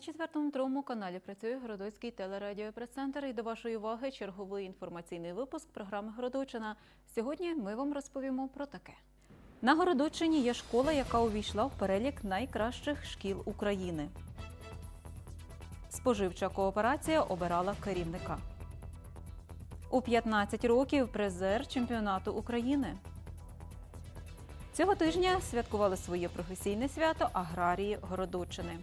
Четвертому другому каналі працює Городоцький телерадіопрес-центр і до вашої уваги черговий інформаційний випуск програми Городочина. Сьогодні ми вам розповімо про таке. На Городочині є школа, яка увійшла в перелік найкращих шкіл України. Споживча кооперація обирала керівника. У 15 років призер чемпіонату України. Цього тижня святкували своє професійне свято аграрії Городочини.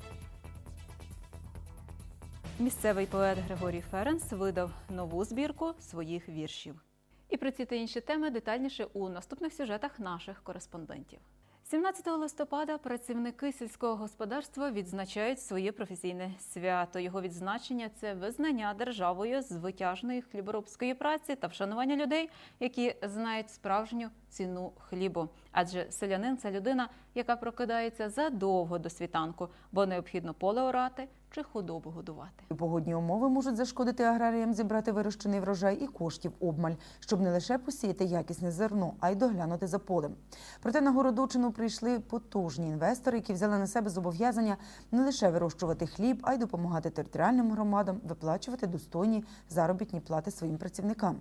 Місцевий поет Григорій Ференс видав нову збірку своїх віршів. І про ці та інші теми детальніше у наступних сюжетах наших кореспондентів. 17 листопада працівники сільського господарства відзначають своє професійне свято. Його відзначення це визнання державою звитяжної хліборобської праці та вшанування людей, які знають справжню ціну хлібу. Адже селянин це людина, яка прокидається задовго до світанку, бо необхідно поле орати чи худобу годувати. Погодні умови можуть зашкодити аграріям зібрати вирощений врожай і коштів обмаль, щоб не лише посіяти якісне зерно, а й доглянути за полем. Проте на Городочину прийшли потужні інвестори, які взяли на себе зобов'язання не лише вирощувати хліб, а й допомагати територіальним громадам виплачувати достойні заробітні плати своїм працівникам.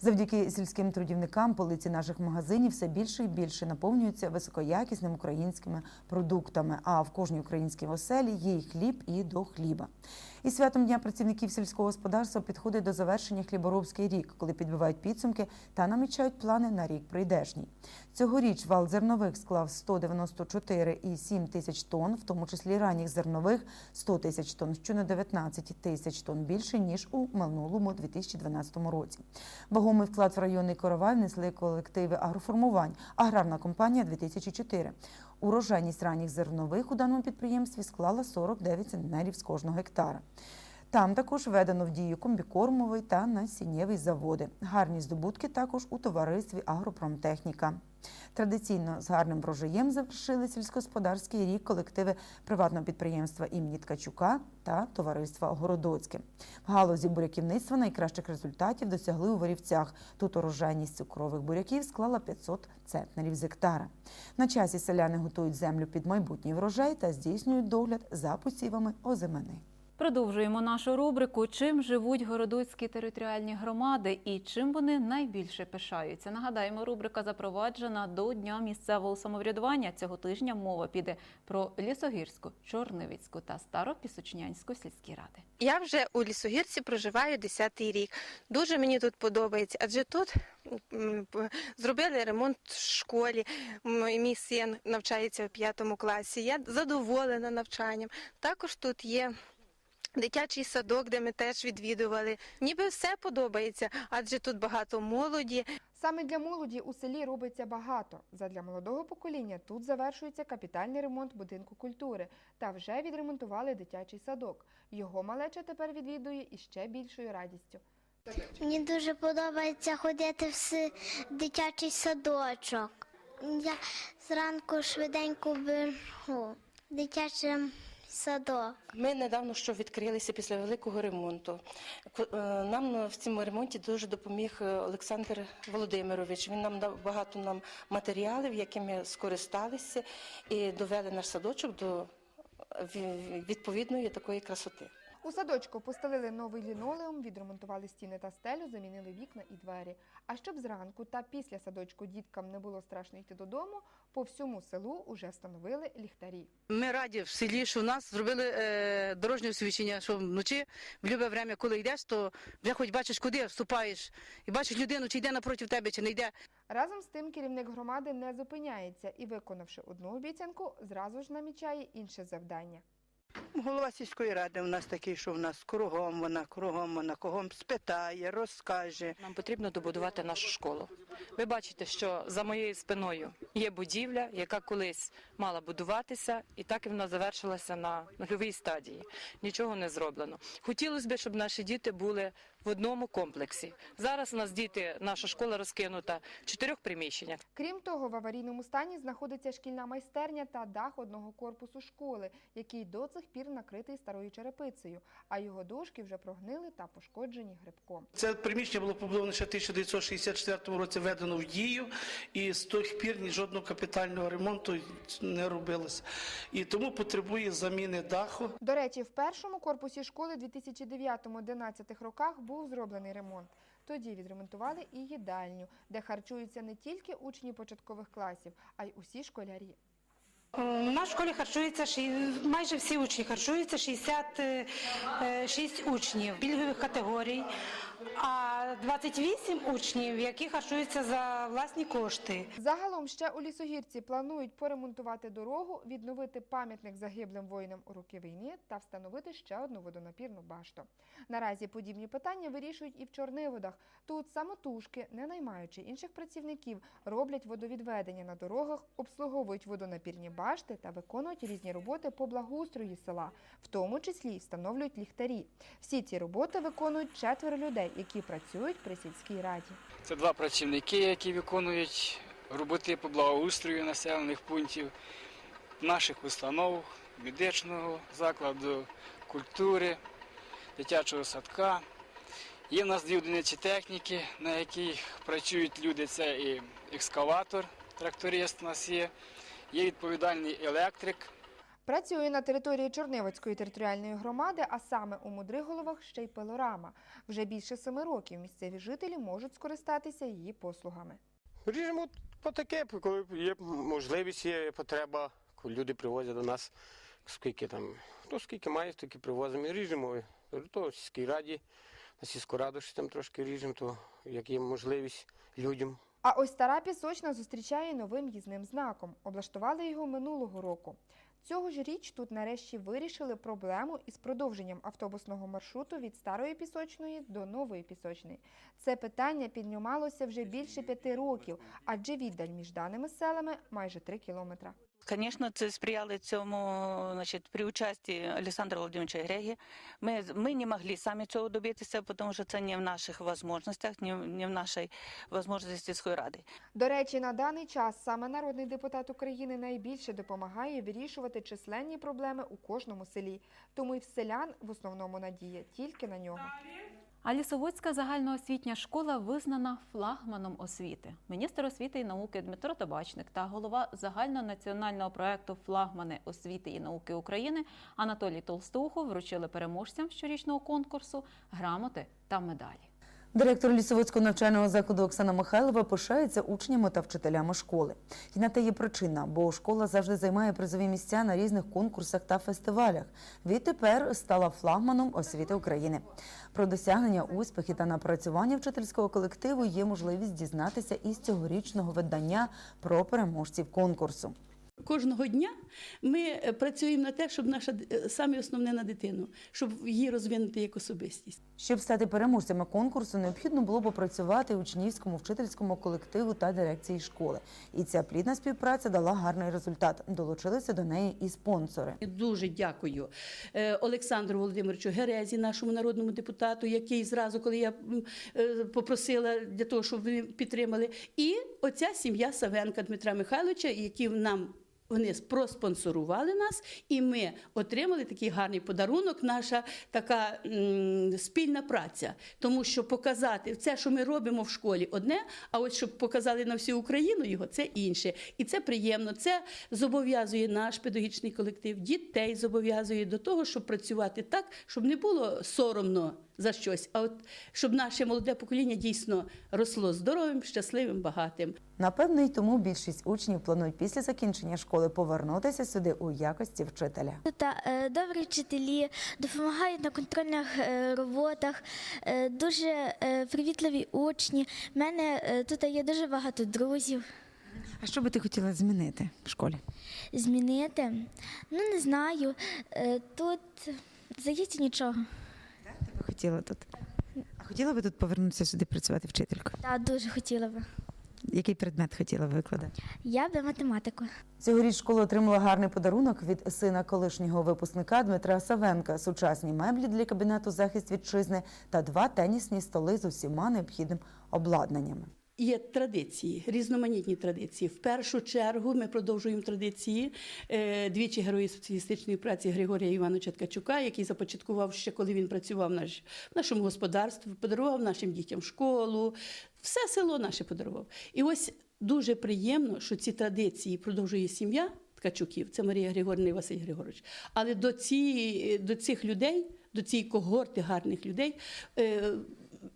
Завдяки сільським трудівникам полиці наших магазинів все більше і більше наповнюються високоякісними українськими продуктами. А в кожній українській оселі є і хліб, і до хліба. І святом Дня працівників сільського господарства підходить до завершення хліборобський рік, коли підбивають підсумки та намічають плани на рік прийдешній. Цьогоріч вал зернових склав 194,7 тисяч тонн, в тому числі ранніх зернових 100 тисяч тонн, що на 19 тисяч тонн більше ніж у минулому 2012 році. Вагомий вклад в районний коровай внесли колективи агроформувань, аграрна компанія 2004. Урожайність ранніх зернових у даному підприємстві склала 49 центнерів з кожного гектара. Там також введено в дію комбікормовий та насіннєвий заводи. Гарні здобутки також у товаристві Агропромтехніка. Традиційно з гарним врожаєм завершили сільськогосподарський рік колективи приватного підприємства імені Ткачука та товариства Городоцьке. В галузі буряківництва найкращих результатів досягли у Ворівцях. Тут урожайність цукрових буряків склала 500 центнерів з гектара. На часі селяни готують землю під майбутній врожай та здійснюють догляд за посівами озимини. Продовжуємо нашу рубрику Чим живуть городоцькі територіальні громади і чим вони найбільше пишаються. Нагадаємо, рубрика запроваджена до Дня місцевого самоврядування. Цього тижня мова піде про Лісогірську, Чорнивицьку та Старопісочнянську сільські ради. Я вже у лісогірці проживаю 10-й рік. Дуже мені тут подобається, адже тут зробили ремонт в школі. Мій син навчається в п'ятому класі. Я задоволена навчанням. Також тут є. Дитячий садок, де ми теж відвідували. Ніби все подобається, адже тут багато молоді. Саме для молоді у селі робиться багато. Задля молодого покоління тут завершується капітальний ремонт будинку культури та вже відремонтували дитячий садок. Його малеча тепер відвідує із ще більшою радістю. Мені дуже подобається ходити в дитячий садочок. Я зранку швиденько беру дитячий садок. Ми недавно що відкрилися після великого ремонту. Е, Нам в цьому ремонті дуже допоміг е, Олександр Володимирович. Він нам дав багато нам матеріалів, якими скористалися, і довели наш садочок до е, відповідної такої красоти. У садочку постелили новий лінолеум, відремонтували стіни та стелю, замінили вікна і двері. А щоб зранку та після садочку діткам не було страшно йти додому, по всьому селу уже встановили ліхтарі. Ми раді в селі, що в нас зробили е, дорожнє освічення, що вночі, в любе время, коли йдеш, то вже хоч бачиш, куди вступаєш, і бачиш людину, чи йде напроти тебе, чи не йде. Разом з тим керівник громади не зупиняється і, виконавши одну обіцянку, зразу ж намічає інше завдання. Голова сільської ради у нас такий, що в нас кругом вона, кругом вона, кого спитає, розкаже. Нам потрібно добудувати нашу школу. Ви бачите, що за моєю спиною є будівля, яка колись мала будуватися, і так і вона завершилася на нульовій стадії. Нічого не зроблено. Хотілося б, щоб наші діти були в одному комплексі. Зараз у нас діти, наша школа розкинута в чотирьох приміщеннях. Крім того, в аварійному стані знаходиться шкільна майстерня та дах одного корпусу школи, який до цих пір накритий старою черепицею, а його дошки вже прогнили та пошкоджені грибком. Це приміщення було побудоване ще в 1964 році, введено в дію, і з тих пір ні жодного капітального ремонту не робилося. І тому потребує заміни даху. До речі, в першому корпусі школи 2009-2011 роках був зроблений ремонт. Тоді відремонтували і їдальню, де харчуються не тільки учні початкових класів, а й усі школярі. У нас в школі харчується майже всі учні харчуються 66 учнів пільгових категорій, а 28 учнів, які харчуються за власні кошти. Загалом ще у лісогірці планують поремонтувати дорогу, відновити пам'ятник загиблим воїнам у роки війни та встановити ще одну водонапірну башту. Наразі подібні питання вирішують і в Чорниводах. Тут самотужки, не наймаючи інших працівників, роблять водовідведення на дорогах, обслуговують водонапірні башти та виконують різні роботи по благоустрою села, в тому числі встановлюють ліхтарі. Всі ці роботи виконують четверо людей, які працюють при сільській раді. Це два працівники, які виконують роботи по благоустрою населених пунктів, наших установ, медичного закладу, культури, дитячого садка. Є в нас дві одиниці техніки, на яких працюють люди. Це і екскаватор, тракторист у нас є, є відповідальний електрик, Працює на території Чорнивицької територіальної громади, а саме у Мудриголовах ще й пилорама. Вже більше семи років місцеві жителі можуть скористатися її послугами. Ріжемо по таке, коли є можливість, є потреба, коли люди привозять до нас, скільки там, хто скільки має, стільки привозимо і ріжемо. То в сільській раді, на сільську раду там трошки ріжемо, то як є можливість людям. А ось стара пісочна зустрічає новим їзним знаком. Облаштували його минулого року. Цього ж річ тут нарешті вирішили проблему із продовженням автобусного маршруту від старої пісочної до нової пісочної. Це питання піднімалося вже більше п'яти років, адже віддаль між даними селами майже три кілометра. Звісно, це сприяли цьому значить, при участі Олександра Володимировича Греги. Ми, ми не могли самі цього добитися, тому що це не в наших можливостях, не, не в нашій можливості сільської ради. До речі, на даний час саме народний депутат України найбільше допомагає вирішувати численні проблеми у кожному селі. Тому й в селян в основному надія тільки на нього. А Лісоводська загальноосвітня школа визнана флагманом освіти. Міністр освіти і науки Дмитро Табачник та голова загальнонаціонального проекту Флагмани освіти і науки України Анатолій Толстухов вручили переможцям щорічного конкурсу грамоти та медалі. Директор лісоводського навчального закладу Оксана Михайлова пишається учнями та вчителями школи. І на те є причина, бо школа завжди займає призові місця на різних конкурсах та фестивалях. Відтепер стала флагманом освіти України. Про досягнення успіхи та напрацювання вчительського колективу є можливість дізнатися із цьогорічного видання про переможців конкурсу. Кожного дня ми е, працюємо на те, щоб наша саме основне на дитину, щоб її розвинути як особистість. Щоб стати переможцями конкурсу, необхідно було попрацювати учнівському вчительському колективу та дирекції школи. І ця плідна співпраця дала гарний результат. Долучилися до неї і спонсори. Дуже дякую е, Олександру Володимировичу Герезі, нашому народному депутату, який зразу, коли я е, попросила для того, щоб ви підтримали, і оця сім'я Савенка Дмитра Михайловича, які нам. Вони проспонсорували нас, і ми отримали такий гарний подарунок. Наша така м, спільна праця. Тому що показати це, що ми робимо в школі, одне, а ось щоб показали на всю Україну його, це інше. І це приємно. Це зобов'язує наш педагогічний колектив, дітей зобов'язує до того, щоб працювати так, щоб не було соромно за щось, а от щоб наше молоде покоління дійсно росло здоровим, щасливим, багатим. Напевно, й тому більшість учнів планують після закінчення школи повернутися сюди у якості вчителя. Тут е, добрі вчителі допомагають на контрольних е, роботах, е, дуже привітливі учні. У мене тут є дуже багато друзів. А що би ти хотіла змінити в школі? Змінити? Ну не знаю. Тут здається нічого. Так, Ти би хотіла тут. А хотіла би тут повернутися сюди працювати вчителькою? Так, дуже хотіла би. Який предмет хотіла викладати? Я би математику. Цьогоріч школа отримала гарний подарунок від сина колишнього випускника Дмитра Савенка, сучасні меблі для кабінету захист вітчизни та два тенісні столи з усіма необхідним обладнаннями. Є традиції, різноманітні традиції. В першу чергу ми продовжуємо традиції е, двічі герої соціалістичної праці Григорія Івановича Ткачука, який започаткував ще коли він працював в, наш, в нашому господарстві, подарував нашим дітям школу, все село наше подарував. І ось дуже приємно, що ці традиції продовжує сім'я Ткачуків, це Марія Григорівна і Василь Григорович. Але до, ці, до цих людей, до цієї когорти гарних людей, е,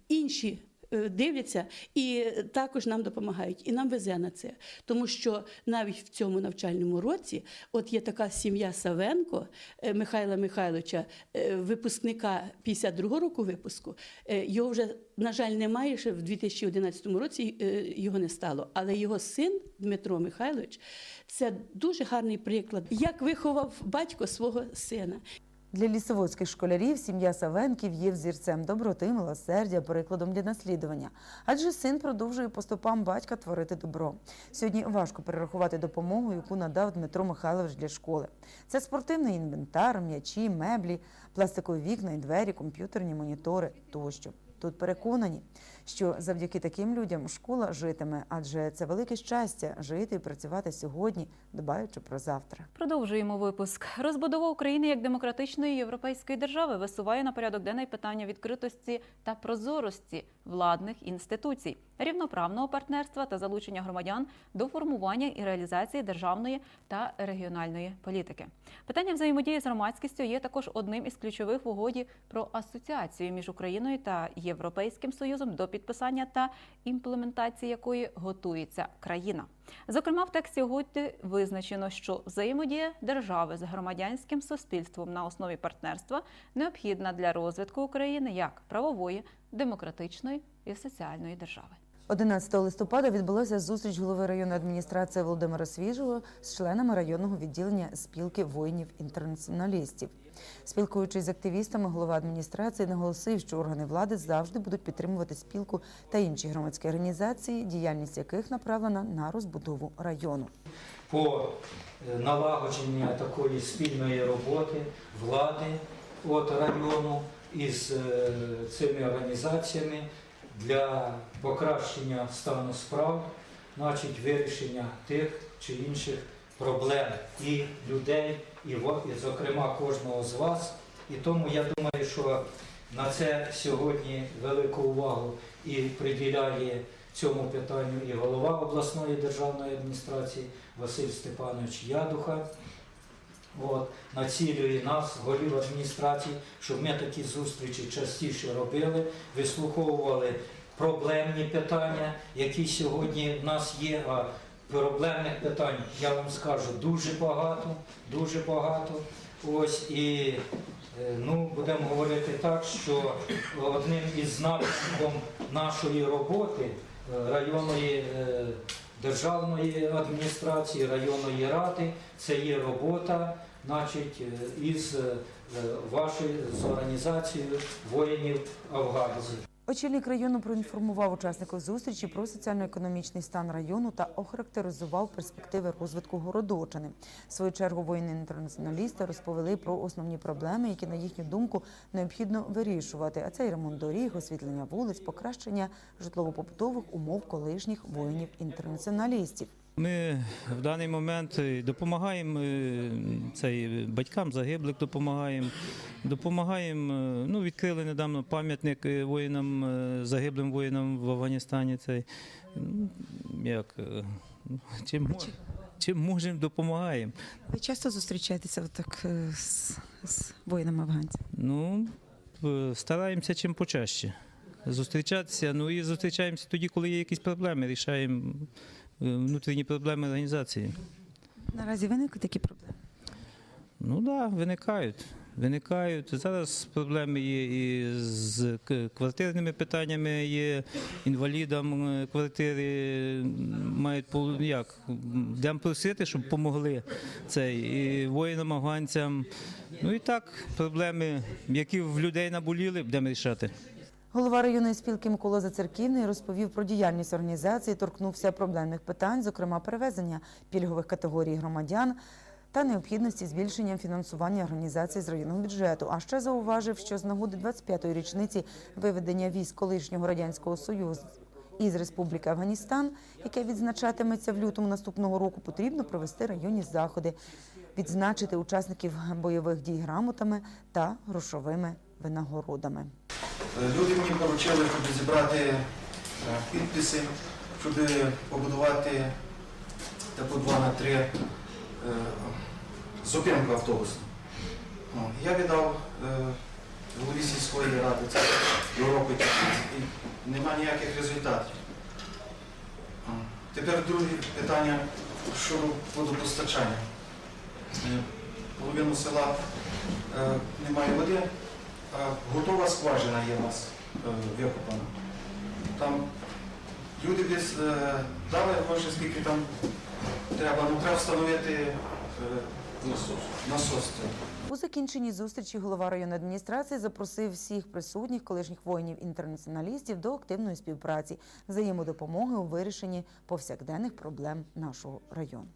інші дивляться і також нам допомагають. І нам везе на це. Тому що навіть в цьому навчальному році от є така сім'я Савенко е, Михайла Михайловича, е, випускника 52-го року випуску. Е, Його вже, на жаль, немає ще в 2011 році е, його не стало. Але його син Дмитро Михайлович це дуже гарний приклад, як виховав батько свого сина. Для лісоводських школярів сім'я Савенків є взірцем доброти, милосердя, прикладом для наслідування. Адже син продовжує по стопам батька творити добро. Сьогодні важко перерахувати допомогу, яку надав Дмитро Михайлович для школи. Це спортивний інвентар, м'ячі, меблі, пластикові вікна і двері, комп'ютерні монітори тощо. Тут переконані, що завдяки таким людям школа житиме, адже це велике щастя жити і працювати сьогодні, дбаючи про завтра. Продовжуємо випуск. Розбудова України як демократичної європейської держави висуває на порядок денний питання відкритості та прозорості владних інституцій, рівноправного партнерства та залучення громадян до формування і реалізації державної та регіональної політики. Питання взаємодії з громадськістю є також одним із ключових в угоді про асоціацію між Україною та Європейським Союзом до підписання та імплементації якої готується країна. Зокрема, в тексті угоди визначено, що взаємодія держави з громадянським суспільством на основі партнерства необхідна для розвитку України як правової, демократичної і соціальної держави. 11 листопада відбулася зустріч голови районної адміністрації Володимира Свіжого з членами районного відділення спілки воїнів-інтернаціоналістів. Спілкуючись з активістами, голова адміністрації наголосив, що органи влади завжди будуть підтримувати спілку та інші громадські організації, діяльність яких направлена на розбудову району. по е, налагодженню такої спільної роботи влади от району із е, цими організаціями для покращення стану справ, значить вирішення тих чи інших проблем і людей, і, зокрема кожного з вас. І тому я думаю, що на це сьогодні велику увагу і приділяє цьому питанню і голова обласної державної адміністрації Василь Степанович Ядуха. От, націлює нас, голів адміністрації, щоб ми такі зустрічі частіше робили, вислуховували проблемні питання, які сьогодні в нас є. А проблемних питань, я вам скажу, дуже багато, дуже багато. Ось і е, ну, будемо говорити так, що одним із напрямком нашої роботи е, районної е, державної адміністрації, районної ради, це є робота значить, е, із е, вашою з організацією воїнів афганців. Очільник району проінформував учасників зустрічі про соціально-економічний стан району та охарактеризував перспективи розвитку Городочини. В свою чергу воїни-інтернаціоналісти розповіли про основні проблеми, які, на їхню думку, необхідно вирішувати. А це і ремонт доріг, освітлення вулиць, покращення житлово-побутових умов колишніх воїнів-інтернаціоналістів. Ми в даний момент е, допомагаємо е, цей, батькам загиблих, допомагаємо. Допомагаємо, е, ну, відкрили недавно пам'ятник е, воїнам, е, загиблим воїнам в Афганістані. Цей, ну, як, е, ну, чим, мо- чим можемо, допомагаємо. Ви часто зустрічаєтеся так е, з, з воїнами афганців? Ну, е, стараємося чим почаще зустрічатися. Ну і зустрічаємося тоді, коли є якісь проблеми, рішаємо е, внутрішні проблеми організації. Наразі виникли такі проблеми. Ну так, да, виникають. Виникають. Зараз проблеми є і з квартирними питаннями, є інвалідам е, квартири мають як, йдемо просити, щоб допомогли цей, і воїнам, афганцям. Ну і так, проблеми, які в людей наболіли, будемо рішати. Голова районної спілки Микола Зацерківний розповів про діяльність організації, торкнувся проблемних питань, зокрема перевезення пільгових категорій громадян та необхідності збільшення фінансування організації з районного бюджету. А ще зауважив, що з нагоди 25-ї річниці виведення військ колишнього радянського союзу із Республіки Афганістан, яке відзначатиметься в лютому наступного року, потрібно провести районні заходи, відзначити учасників бойових дій грамотами та грошовими винагородами. Люди мені поручили, щоб зібрати е, підписи, щоб побудувати таку 2 на 3 е, зупинку автобусу. Ну, Я віддав е, голові сільської ради, це і немає ніяких результатів. Тепер друге питання щодо водопостачання. Е, Половину села е, немає води, готова скважина є у нас е, викопана. Там люди десь е, дали гроші, скільки там треба, ну треба встановити е, насос. У закінченні зустрічі голова районної адміністрації запросив всіх присутніх колишніх воїнів-інтернаціоналістів до активної співпраці, взаємодопомоги у вирішенні повсякденних проблем нашого району.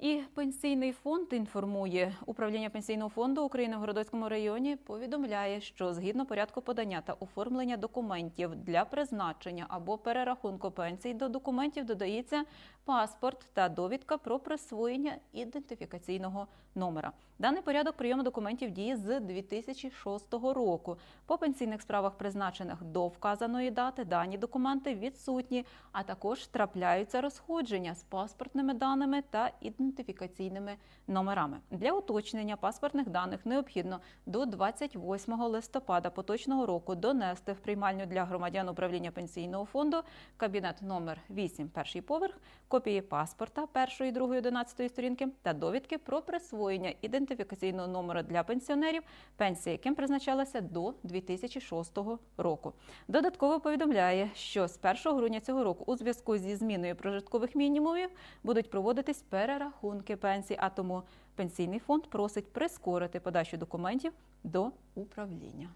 І пенсійний фонд інформує управління пенсійного фонду України в Городоцькому районі. Повідомляє, що згідно порядку подання та оформлення документів для призначення або перерахунку пенсій до документів додається паспорт та довідка про присвоєння ідентифікаційного номера. Даний порядок прийому документів діє з 2006 року. По пенсійних справах, призначених до вказаної дати, дані документи відсутні, а також трапляються розходження з паспортними даними та ідентифікаційними номерами. Для уточнення паспортних даних необхідно до 28 листопада поточного року донести в приймальню для громадян управління пенсійного фонду кабінет номер 8, перший поверх, копії паспорта першої, другої, 11 сторінки та довідки про присвоєння ідентифікаційного номера для пенсіонерів, пенсія яким призначалася до 2006 року. Додатково повідомляє, що з 1 грудня цього року у зв'язку зі зміною прожиткових мінімумів будуть проводитись перерахунки пенсій, а тому пенсійний фонд просить прискорити подачу документів до управління.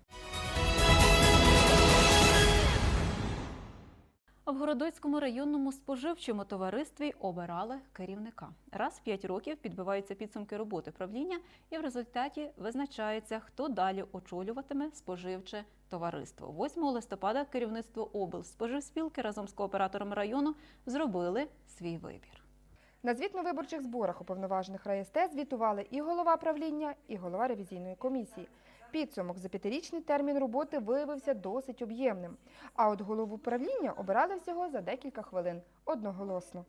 В Городоцькому районному споживчому товаристві обирали керівника. Раз в п'ять років підбиваються підсумки роботи правління, і в результаті визначається, хто далі очолюватиме споживче товариство. 8 листопада керівництво облспоживспілки разом з кооператором району зробили свій вибір. На звітно-виборчих зборах уповноважених РайСТ звітували і голова правління, і голова ревізійної комісії. Підсумок за п'ятирічний термін роботи виявився досить об'ємним. А от голову правління обирали всього за декілька хвилин одноголосно.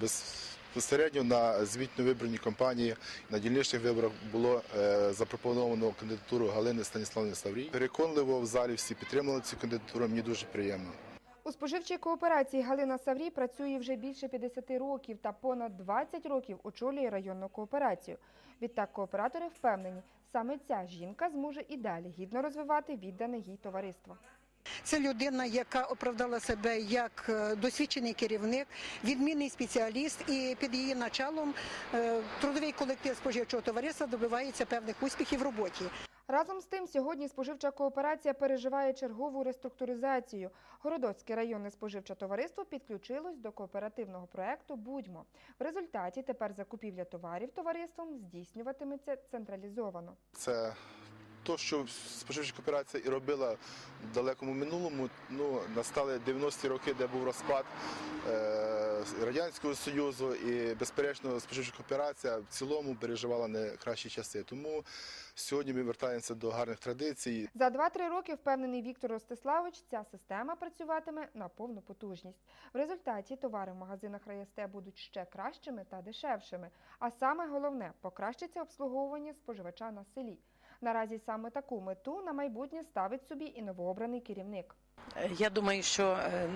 Безпосередньо на звітно-виборній кампанії на дільничних виборах було е, запропоновано кандидатуру Галини Станіславни Саврій. Переконливо в залі всі підтримали цю кандидатуру. Мені дуже приємно. У споживчій кооперації Галина Саврій працює вже більше 50 років та понад 20 років очолює районну кооперацію. Відтак кооператори впевнені, саме ця жінка зможе і далі гідно розвивати віддане їй товариство. Це людина, яка оправдала себе як е, досвідчений керівник, відмінний спеціаліст, і під її началом е, трудовий колектив споживчого товариства добивається певних успіхів в роботі. Разом з тим, сьогодні споживча кооперація переживає чергову реструктуризацію. Городоцьке районне споживче товариство підключилось до кооперативного проекту Будьмо. В результаті тепер закупівля товарів товариством здійснюватиметься централізовано. Це то, що споживча кооперація і робила в далекому минулому. Ну настали 90-ті роки, де був розпад е, Радянського Союзу, і безперечно споживча кооперація в цілому переживала не кращі часи. Тому сьогодні ми вертаємося до гарних традицій. За 2-3 роки, впевнений Віктор Ростиславович, ця система працюватиме на повну потужність. В результаті товари в магазинах РайСТ будуть ще кращими та дешевшими. А саме головне покращиться обслуговування споживача на селі. Наразі саме таку мету на майбутнє ставить собі і новообраний керівник. Я думаю, що е,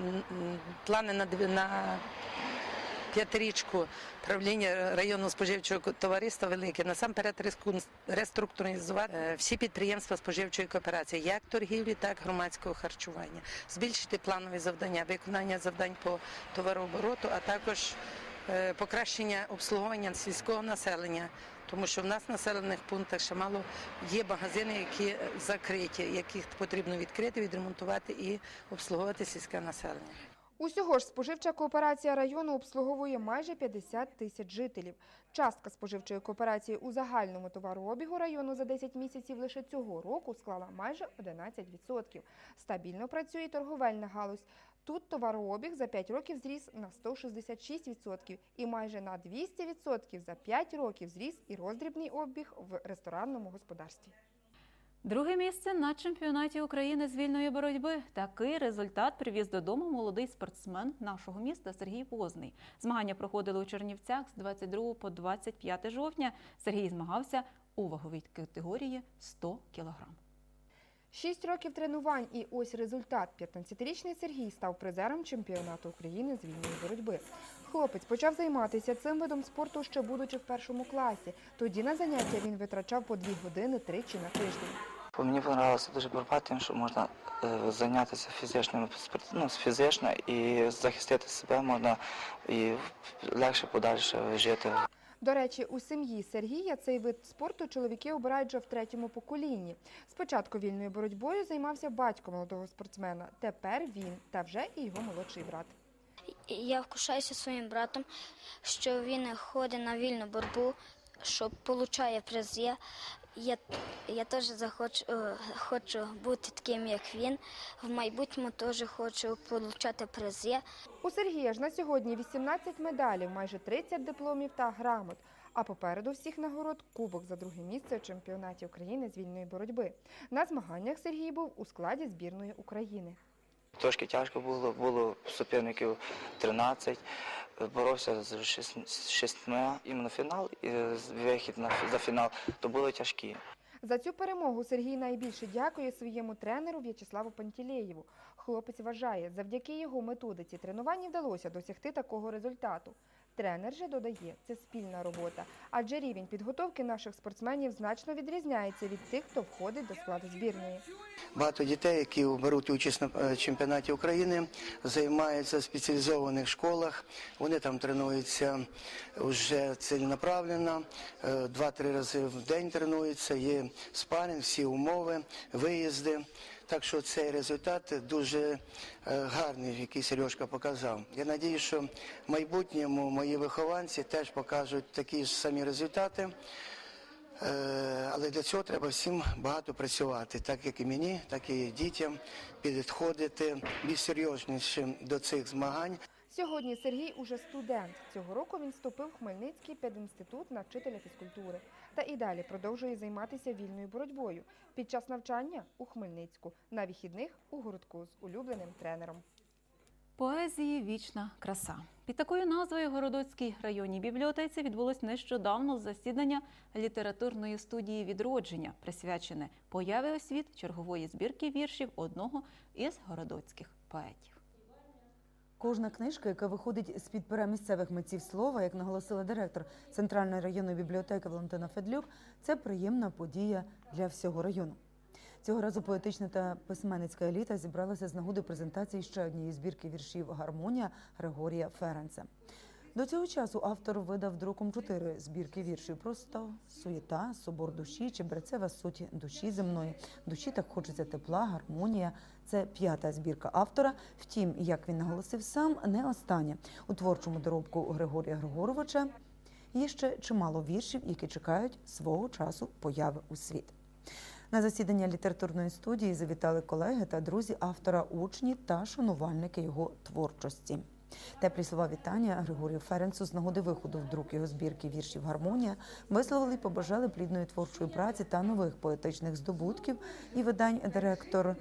плани на, на п'ятирічку правління районного споживчого товариства велике. Насамперед реструктуризувати е, всі підприємства споживчої кооперації, як торгівлі, так і громадського харчування, збільшити планові завдання, виконання завдань по товарообороту, а також е, покращення обслуговування сільського населення. Тому що в нас в населених пунктах ще мало є магазини, які закриті, яких потрібно відкрити, відремонтувати і обслуговувати сільське населення. Усього ж споживча кооперація району обслуговує майже 50 тисяч жителів. Частка споживчої кооперації у загальному товарообігу району за 10 місяців лише цього року склала майже 11%. Стабільно працює торговельна галузь. Тут товарообіг за 5 років зріс на 166% і майже на 200% за 5 років зріс і роздрібний обіг в ресторанному господарстві. Друге місце на чемпіонаті України з вільної боротьби. Такий результат привіз додому молодий спортсмен нашого міста Сергій Возний. Змагання проходили у Чернівцях з 22 по 25 жовтня. Сергій змагався у ваговій категорії 100 кілограм. Шість років тренувань і ось результат. 15-річний Сергій став призером чемпіонату України з вільної боротьби. Хлопець почав займатися цим видом спорту ще будучи в першому класі. Тоді на заняття він витрачав по дві години тричі на тиждень. Мені подобалося дуже боротьба, тим, що можна е, зайнятися фізичним спорт- ну, фізично і захистити себе можна і легше подальше жити. До речі, у сім'ї Сергія цей вид спорту чоловіки обирають вже в третьому поколінні. Спочатку вільною боротьбою займався батько молодого спортсмена. Тепер він та вже і його молодший брат. Я вкушаюся своїм братом, що він ходить на вільну боротьбу, що отримує призи. Я, я теж захочу, е, хочу бути таким, як він. В майбутньому теж хочу отримати призи. У Сергія ж на сьогодні 18 медалів, майже 30 дипломів та грамот. А попереду всіх нагород кубок за друге місце у чемпіонаті України з вільної боротьби. На змаганнях Сергій був у складі збірної України. Трошки тяжко було, було суперників 13, боровся з шість- шістьма. Іменно фінал і вихід на, за фінал, то було тяжкі. За цю перемогу Сергій найбільше дякує своєму тренеру В'ячеславу Пантілеєву. Хлопець вважає, завдяки його методиці тренувань вдалося досягти такого результату. Тренер же додає, це спільна робота, адже рівень підготовки наших спортсменів значно відрізняється від тих, хто входить до складу збірної. Багато дітей, які беруть участь на е, чемпіонаті України, займаються в спеціалізованих школах. Вони там тренуються вже ціленаправленно, е, два-три рази в день тренуються, є спарінг, всі умови, виїзди. Так що цей результат дуже е, гарний, який Сережка показав. Я надію, що в майбутньому мої вихованці теж покажуть такі ж самі результати. Е, Але для цього треба всім багато працювати, так як і мені, так і дітям, підходити більш серйозніше до цих змагань. Сьогодні Сергій уже студент. Цього року він вступив в Хмельницький пединститут на вчителя фізкультури та і далі продовжує займатися вільною боротьбою. Під час навчання у Хмельницьку, на вихідних у городку з улюбленим тренером. Поезії вічна краса. Під такою назвою Городоцькій районній бібліотеці відбулось нещодавно засідання літературної студії відродження, присвячене появі освіт чергової збірки віршів одного із городоцьких поетів. Кожна книжка, яка виходить з під пера місцевих митців слова, як наголосила директор Центральної районної бібліотеки Валентина Федлюк, це приємна подія для всього району. Цього разу поетична та письменницька еліта зібралася з нагоди презентації ще однієї збірки віршів Гармонія Григорія Ференца. До цього часу автор видав друком чотири збірки віршів просто суєта, собор душі, чебрецева суть душі земної. Душі так хочеться тепла, гармонія. Це п'ята збірка автора. Втім, як він наголосив сам, не остання. У творчому доробку Григорія Григоровича є ще чимало віршів, які чекають свого часу появи у світ. На засідання літературної студії завітали колеги та друзі автора, учні та шанувальники його творчості. Теплі слова вітання Григорію Ференцу з нагоди виходу в друк його збірки віршів Гармонія висловили і побажали плідної творчої праці та нових поетичних здобутків і видань директор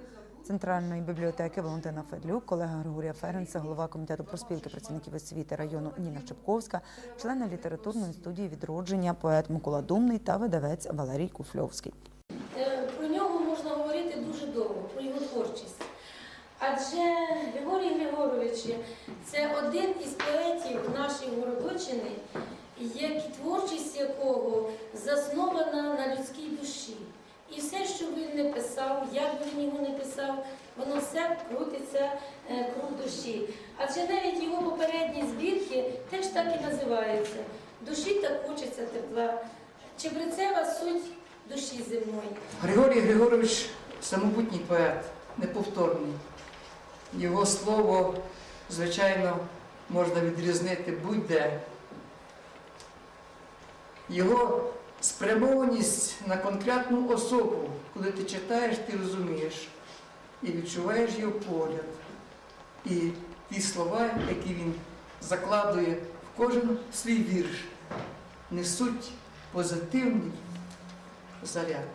Центральної бібліотеки Валентина Федлюк, колега Григорія Ференца, голова комітету проспілки працівників освіти району Ніна Чепковська, члени літературної студії відродження, поет Микола Думний та видавець Валерій Куфльовський. Е, Про нього можна говорити дуже довго, про його творчість. Адже Григорій Григорович це один із поетів нашої Городочини, як творчість якого заснована на людській душі. І все, що він не писав, як би він його не писав, воно все крутиться е, круг душі. Адже навіть його попередні збірки теж так і називаються. Душі так хочеться тепла. чебрецева суть душі земної. Григорій Григорович самобутній поет, неповторний. Його слово, звичайно, можна відрізнити будь-де. Його спрямованість на конкретну особу, коли ти читаєш, ти розумієш і відчуваєш його погляд. І ті слова, які він закладує в кожен свій вірш, несуть позитивний заряд.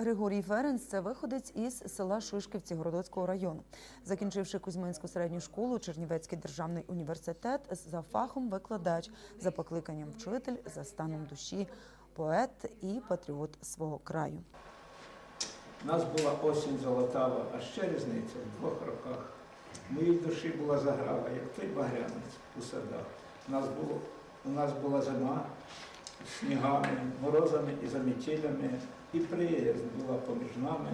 Григорій Ференц це виходець із села Шишківці Городоцького району. Закінчивши Кузьминську середню школу, Чернівецький державний університет за фахом викладач, за покликанням вчитель, за станом душі, поет і патріот свого краю. У нас була осінь золотава, а ще різниця в двох роках. Моїй душі була заграва, як той багрянець у садах. У нас, було, у нас була зима з снігами, морозами і замітілями, і приязнь була поміж нами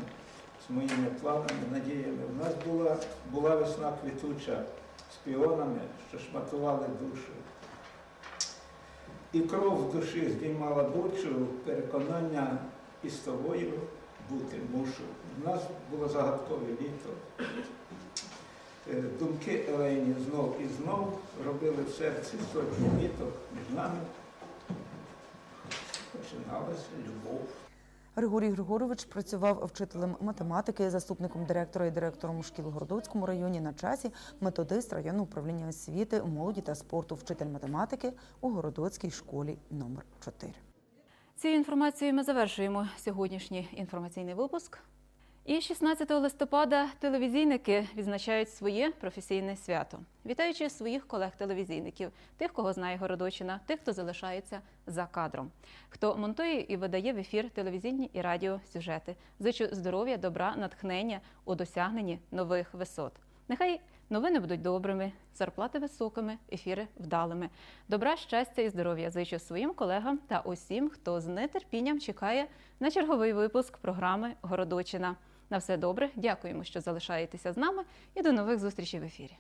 з моїми планами, надіями. У нас була, була весна квітуча з піонами, що шматували душу. І кров в душі здіймала бучу, переконання із тобою бути мушу. У нас було загадкове літо. Е, Думки Елейні знов і знов робили в серці сотні міток між нами. Починалася любов. Григорій Григорович працював вчителем математики, заступником директора і директором шкіл у Городоцькому районі на часі, методист районного управління освіти, молоді та спорту, вчитель математики у Городоцькій школі номер 4 Цією інформацією ми завершуємо сьогоднішній інформаційний випуск. І 16 листопада телевізійники відзначають своє професійне свято, вітаючи своїх колег-телевізійників, тих, кого знає Городочина, тих, хто залишається за кадром, хто монтує і видає в ефір телевізійні і радіосюжети. Зичу здоров'я, добра, натхнення у досягненні нових висот. Нехай новини будуть добрими, зарплати високими, ефіри вдалими. Добра, щастя і здоров'я зичу своїм колегам та усім, хто з нетерпінням чекає на черговий випуск програми Городочина. На все добре, дякуємо, що залишаєтеся з нами, і до нових зустрічей в ефірі.